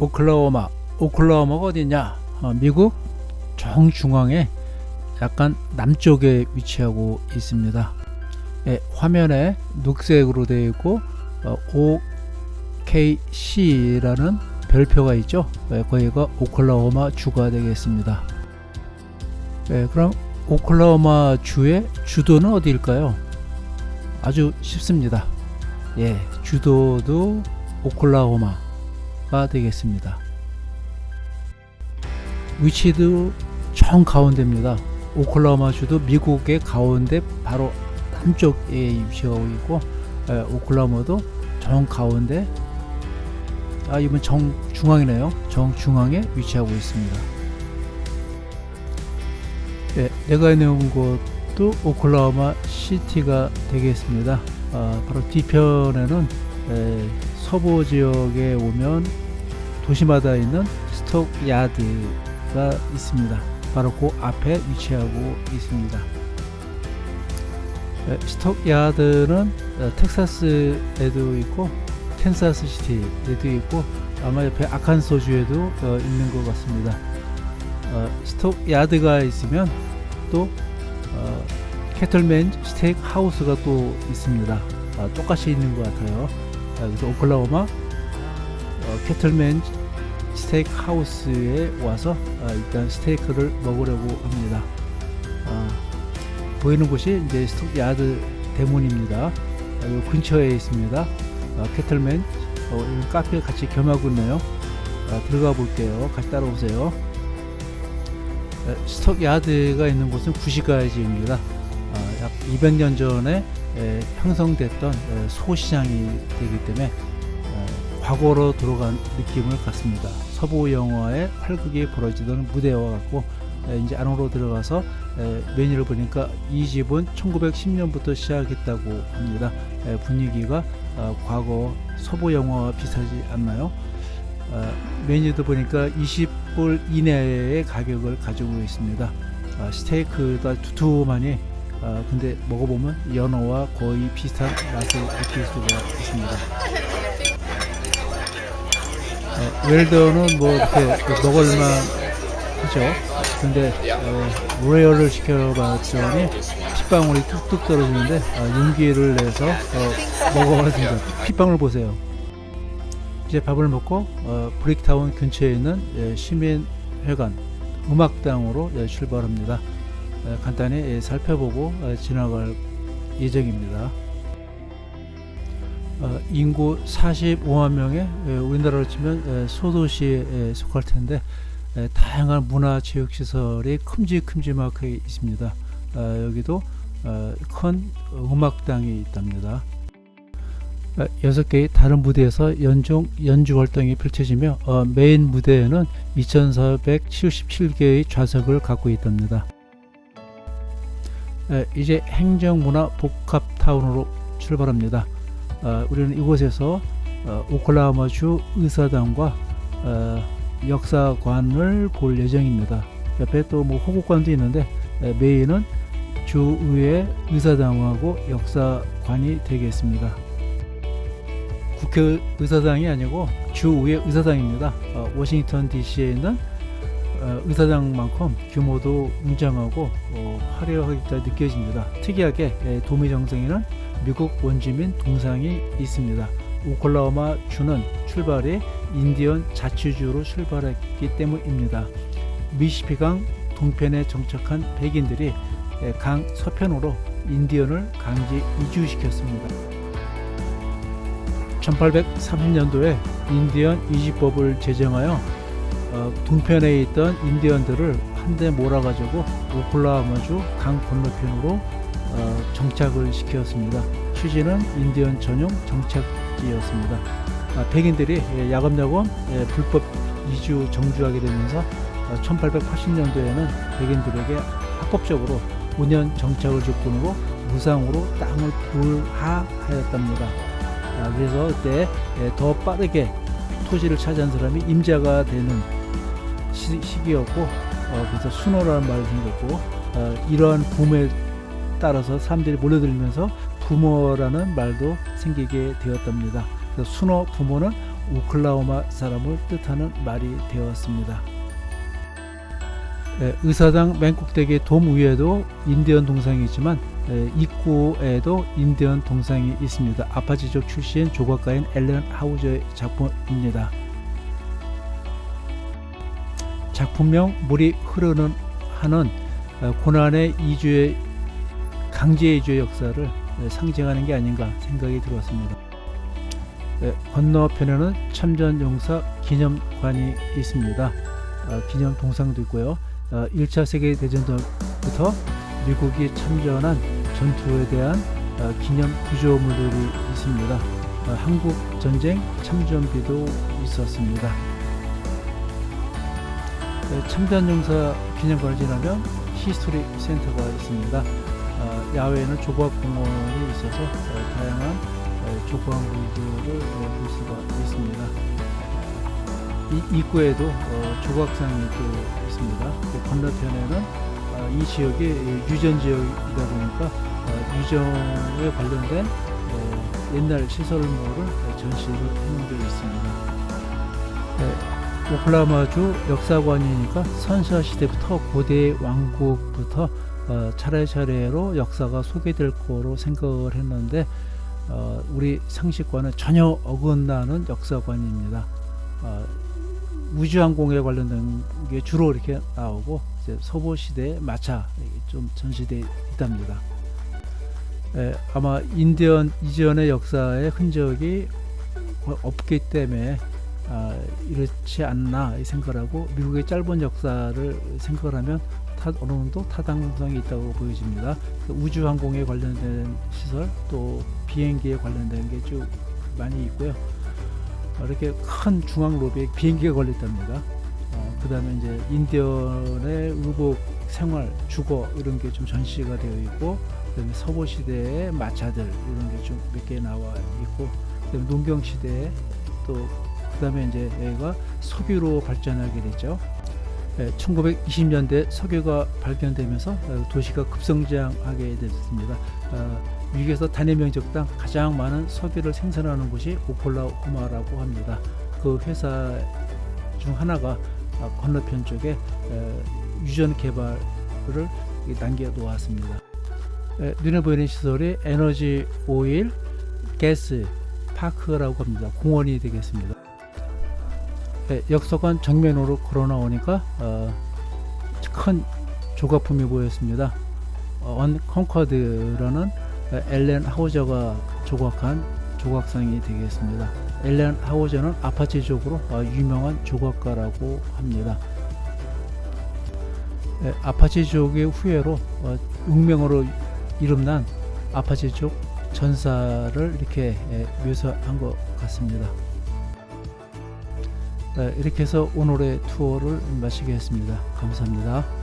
오클라호마. 오클라호마가 어디냐? 어, 미국 정중앙에 약간 남쪽에 위치하고 있습니다. 예, 화면에 녹색으로 되어 있고 어, OKC라는 별표가 있죠. 예, 거기가 오클라호마 주가 되겠습니다. 예, 그럼 오클라호마 주의 주도는 어디일까요? 아주 쉽습니다. 예, 주도도 오클라호마 가 되겠습니다. 위치도 정 가운데입니다. 오클라호마 주도 미국의 가운데 바로 남쪽에 위치하고 있고 에, 오클라호마도 정 가운데 아 이번 정 중앙이네요. 정 중앙에 위치하고 있습니다. 예, 내가 있는 곳도 오클라호마 시티가 되겠습니다. 아, 바로 뒤편에는 에, 서부 지역에 오면 도시마다 있는 스톡 야드가 있습니다. 바로 그 앞에 위치하고 있습니다. 에, 스톡 야드는 어, 텍사스에도 있고 캔사스 시티에도 있고 아마 옆에 아칸소주에도 어, 있는 것 같습니다. 어, 스톡 야드가 있으면 또 어, 캐틀맨 스테이크 하우스가 또 있습니다. 아, 똑같이 있는 것 같아요. 아, 그래서 오클라호마 어, 캐틀맨 스테이크 하우스에 와서 아, 일단 스테이크를 먹으려고 합니다. 아, 보이는 곳이 이제 스톡 야드 대문입니다. 아, 요 근처에 있습니다. 아, 캐틀맨 어, 이 카페 같이 겸하고 있네요. 아, 들어가 볼게요. 같이 따라오세요. 에, 스톡 야드가 있는 곳은 구시가지입니다. 아, 약 200년 전에 에, 형성됐던 에, 소시장이 되기 때문에 에, 과거로 돌아간 느낌을 갖습니다. 서부 영화의 활극이 벌어지던 무대와 같고 에, 이제 안으로 들어가서 에, 메뉴를 보니까 이 집은 1910년부터 시작했다고 합니다. 에, 분위기가 어, 과거 서부 영화와 비슷하지 않나요? 어, 메뉴도 보니까 20불 이내의 가격을 가지고 있습니다. 아, 스테이크가 두툼하니 아, 근데 먹어보면 연어와 거의 비슷한 맛을 느낄 수가 있습니다. 어, 웰던은 뭐 이렇게 먹을만 하죠. 근데 어, 로레어를 시켜봤더니 핏방울이 뚝뚝 떨어지는데 아, 용기를 내서 어, 먹어봤습니다. 핏방울 보세요. 이제 밥을 먹고 어, 브릭타운 근처에 있는 예, 시민회관 음악당으로 예, 출발합니다. 예, 간단히 예, 살펴보고 어, 지나갈 예정입니다. 어, 인구 45만 명의 예, 우리나라로 치면 예, 소도시에 예, 속할 텐데 예, 다양한 문화 체육 시설이 큼직큼직하게 있습니다. 어, 여기도 어, 큰 음악당이 있답니다. 어, 여섯 개의 다른 무대에서 연중 연주 활동이 펼쳐지며 어, 메인 무대에는 2,477개의 좌석을 갖고 있답니다. 에, 이제 행정문화 복합타운으로 출발합니다. 어, 우리는 이곳에서 어, 오클라호마주 의사당과 어, 역사관을 볼 예정입니다. 옆에 또 뭐 호국관도 있는데 에, 메인은 주의회 의사당하고 역사관이 되겠습니다. 국회 의사당이 아니고 주의회 의사당입니다. 어, 워싱턴 DC에 있는 어, 의사당만큼 규모도 웅장하고 어, 화려하게 느껴집니다. 특이하게 에, 도미정성에는 미국 원주민 동상이 있습니다. 오클라호마 주는 출발이 인디언 자치주로 출발했기 때문입니다. 미시피강 동편에 정착한 백인들이 에, 강 서편으로 인디언을 강제 이주시켰습니다. 1830년도에 인디언 이주법을 제정하여 어, 동편에 있던 인디언들을 한데 몰아가지고 오클라호마주 강 건너편으로 어, 정착을 시켰습니다. 취지는 인디언 전용 정착지였습니다. 아, 백인들이 예, 야금야금 예, 불법 이주 정주하게 되면서 어, 1880년도에는 백인들에게 합법적으로 5년 정착을 조건으로 무상으로 땅을 불하하였답니다. 아, 그래서 그때 예, 더 빠르게 토지를 차지한 사람이 임자가 되는 시, 시기였고 어, 그래서 순호라는 말이 생겼고 어, 이러한 붐에 따라서 사람들이 몰려들면서 부모라는 말도 생기게 되었답니다. 그래서 순호 부모는 오클라호마 사람을 뜻하는 말이 되었습니다. 예, 의사당 맨 꼭대기 돔 위에도 인디언 동상이 있지만 예, 입구에도 인디언 동상이 있습니다. 아파치 족 출신 조각가인 앨런 하우저의 작품입니다. 작품명 물이 흐르는 하는 어, 고난의 이주의 강제 이주의 역사를 예, 상징하는 게 아닌가 생각이 들었습니다. 예, 건너편에는 참전용사 기념관이 있습니다. 어, 기념 동상도 있고요. 어, 1차 세계 대전부터 미국이 참전한 전투에 대한 어, 기념 구조물들이 있습니다. 어, 한국 전쟁 참전비도 있었습니다. 네, 참전용사 기념관을 지나면 히스토리 센터가 있습니다. 어, 야외에는 조각 공원이 있어서 어, 다양한 어, 조각물들을 어, 볼 수가 있습니다. 이 입구에도 어, 조각상이 또 있습니다. 그 건너편에는 어, 이 지역이 유전 지역이다 보니까 어, 유전에 관련된 어, 옛날 시설물을 전시를 해놓은 게 있습니다. 네, 오클라호마주 역사관이니까 선사 시대부터 고대 왕국부터 어, 차례차례로 역사가 소개될 거로 생각을 했는데 어, 우리 상식과는 전혀 어긋나는 역사관입니다. 어, 우주항공에 관련된 게 주로 이렇게 나오고 서부 시대의 마차 좀 전시돼 있답니다. 에, 아마 인디언 이전의 역사의 흔적이 없기 때문에 아, 이렇지 않나 이 생각을 하고 미국의 짧은 역사를 생각을 하면 타, 어느 정도 타당성이 있다고 보여집니다. 그 우주항공에 관련된 시설 또 비행기에 관련된 게 쭉 많이 있고요. 어, 이렇게 큰 중앙 로비에 비행기가 걸렸답니다. 어, 그 다음에 이제 인디언의 의복 생활, 주거 이런 게 좀 전시가 되어 있고, 그 다음에 서부 시대의 마차들 이런 게 좀 몇 개 나와 있고, 그 다음에 농경 시대에 또, 그 다음에 이제 여기가 석유로 발전하게 됐죠. 1920년대 석유가 발견되면서 어, 도시가 급성장하게 됐습니다. 어, 미국에서 단위 면적당 가장 많은 석유를 생산하는 곳이 오클라호마라고 합니다. 그 회사 중 하나가 어, 건너편 쪽에 에, 유전 개발을 남겨 놓았습니다. 에, 눈에 보이는 시설이 에너지 오일, 가스, 파크라고 합니다. 공원이 되겠습니다. 네, 역사관 정면으로 걸어 나오니까 어, 큰 조각품이 보였습니다. 어, 언 컨커드라는 엘렌 하우저가 조각한 조각상이 되겠습니다. 엘렌 하우저는 아파치족으로 어, 유명한 조각가라고 합니다. 네, 아파치족의 후예로 어, 운명으로 이름난 아파치족 전사를 이렇게 예, 묘사한 것 같습니다. 네, 이렇게 해서 오늘의 투어를 마치겠습니다. 감사합니다.